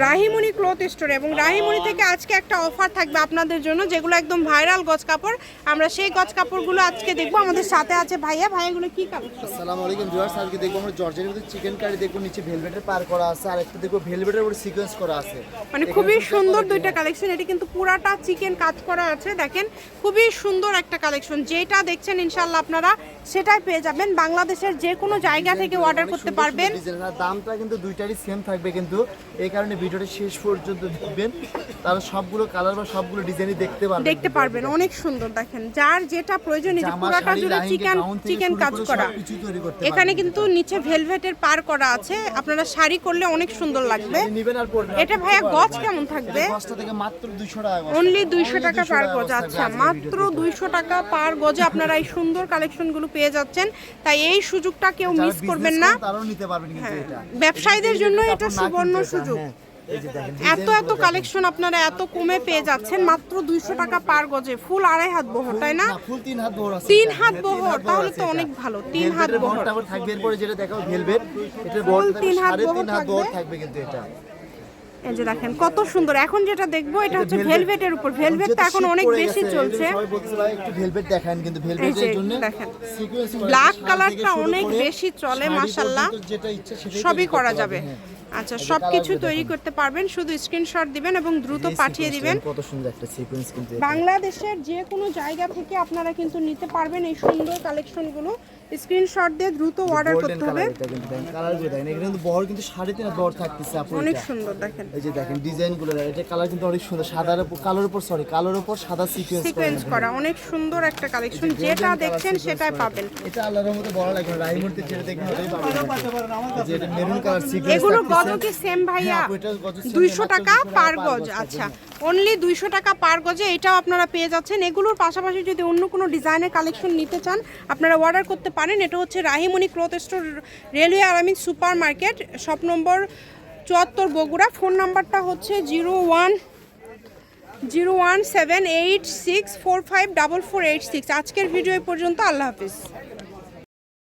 Rahimoni cloth স্টোরে এবং রাহিমণি থেকে আজকে একটা অফার থাকবে আপনাদের জন্য যেগুলো একদম ভাইরাল গজ কাপড়। আমরা সেই গজ কাপড়গুলো আজকে দেখব। আমাদের সাথে আছে ভাইয়া। ভাইয়াগুলো কি কাপড়? আসসালামু আলাইকুম ভিউয়ার্স। আজকে দেখব আমরা জর্জের মধ্যে চিকেন কারি দেখব নিচে ভেলভেটের পার করা আছে আর একটা দেখব ভেলভেটের উপরে সিকোয়েন্স করা আছে। মানে খুবই সুন্দর দুইটা কালেকশন এটি কিন্তু পুরাটা চিকেন কাজ করা আছে দেখেন। খুবই সুন্দর একটা কালেকশন যেটা দেখছেন ইনশাল্লাহ আপনারা সেটাই পেয়ে যাবেন। বাংলাদেশের যে কোনো জায়গা থেকে অর্ডার করতে পারবেন। দামটা কিন্তু দুইটারই সেম থাকবে কিন্তু। এই কারণে ভিডিওটা শেষ পর্যন্ত দেখবেন। তাহলে সবগুলো কালার বা সবগুলো ডিজাইনই দেখতে পারবেন। দেখতে পারবেন অনেক সুন্দর দেখেন। যার যেটা প্রয়োজন এই যে পুরাটা জুড়ে চিকেন চিকেন কাজ করা তৈরি এখানে কিন্তু নিচে ভেলভেটের পার করা আছে। আপনারা শাড়ি করলে অনেক সুন্দর লাগবে। এটা ভাইয়া গজ কেমন থাকবে? গজটা থেকে মাত্র 200 টাকা গজ অনলি। দুইশো টাকা 200 পার গজ। আচ্ছা মাত্র। দুইশো টাকা পার গজে আপনারা এই সুন্দর কালেকশনগুলো পেয়ে যাচ্ছেন। তাই এই সুযোগটা কেউ মিস করবেন না। করেন তারাও নিতে পারবেন কিন্তু হ্যাঁ, এটা। ব্যবসায়ীদের জন্য এটা সুবর্ণ সুযোগ। এত এত কালেকশন আপনারা এত কমে পেয়ে যাচ্ছেন মাত্র দুইশো টাকা পার গজে ফুল আড়াই হাত বহর তাই না? ফুল তিন হাত বহর আছে তিন হাত বহর, তাহলে তো অনেক ভালো, তিন হাত বহর। থাকবে এরপরে যেটা ভেলভেট ফুল তিন হাত বহর। থাকবে কিন্তু এটা। এই যে দেখেন কত সুন্দর। এখন যেটা দেখব এটা হচ্ছে ভেলভেটের উপর। ভেলভেটটা যেহেতু এখন অনেক বেশি চলছে। একটু ভেলভেট দেখান। কিন্তু ভেলভেটের জন্য দেখেন। থেকে শুরু অনেক বেশি চলে, মাশাআল্লাহ। সবই করা যাবে। হ্যাঁ। আচ্ছা যে সবকিছু তৈরি করতে পারবেন শুধু স্ক্রিনশট দিবেন এবং দ্রুত পাঠিয়ে দিবেন। কত সুন্দর একটা সিকোয়েন্স কিন্তু বাংলাদেশের যে কোনো জায়গা থেকে আপনারা কিন্তু নিতে পারবেন এই সুন্দর কালেকশনগুলো স্ক্রিনশট দিয়ে দ্রুত অর্ডার করতে হবে। এটা কিন্তু দেখেন, এখানে কিন্তু বহর কিন্তু সাড়ে তিন বহর থাকতেছে আপু অনেক সুন্দর দেখেন। এই যে দেখেন ডিজাইনগুলো দেখেন এটা কালার কিন্তু অনেক সুন্দর সাদার উপর কালোর উপর সরি কালোর উপর সাদা সিকোয়েন্স সিকোয়েন্স করা অনেক সুন্দর একটা কালেকশন যেটা দেখছেন সেটাই পাবেন। এটা আল্লাহর রহমতে বড় লাগবে রাইমুরতে যেটা দেখবেন ওটাই পাবেন। এই যে এটা মেরুন কালার সিকোয়েন্স এগুলো গজ কি সেম ভাইয়া? হ্যাঁ, আপু, এটার গজ same, দুইশো মাত্র টাকা 200 পার গজ আচ্ছা। হ্যাঁ। অনলি দুইশো টাকা পার গজে এটাও আপনারা পেয়ে যাচ্ছেন। এগুলোর পাশাপাশি যদি অন্য কোনো ডিজাইনের কালেকশন নিতে চান, আপনারা অর্ডার করতে পারেন। এটা হচ্ছে রাহিমণি ক্লথ স্টোর রেলওয়ে আরামিন সুপার মার্কেট শপ নম্বর চুয়াত্তর বগুড়া। ফোন নাম্বারটা হচ্ছে zero one zero one seven eight six four five double four eight six. আজকের ভিডিও পর্যন্ত আল্লাহ হাফিজ।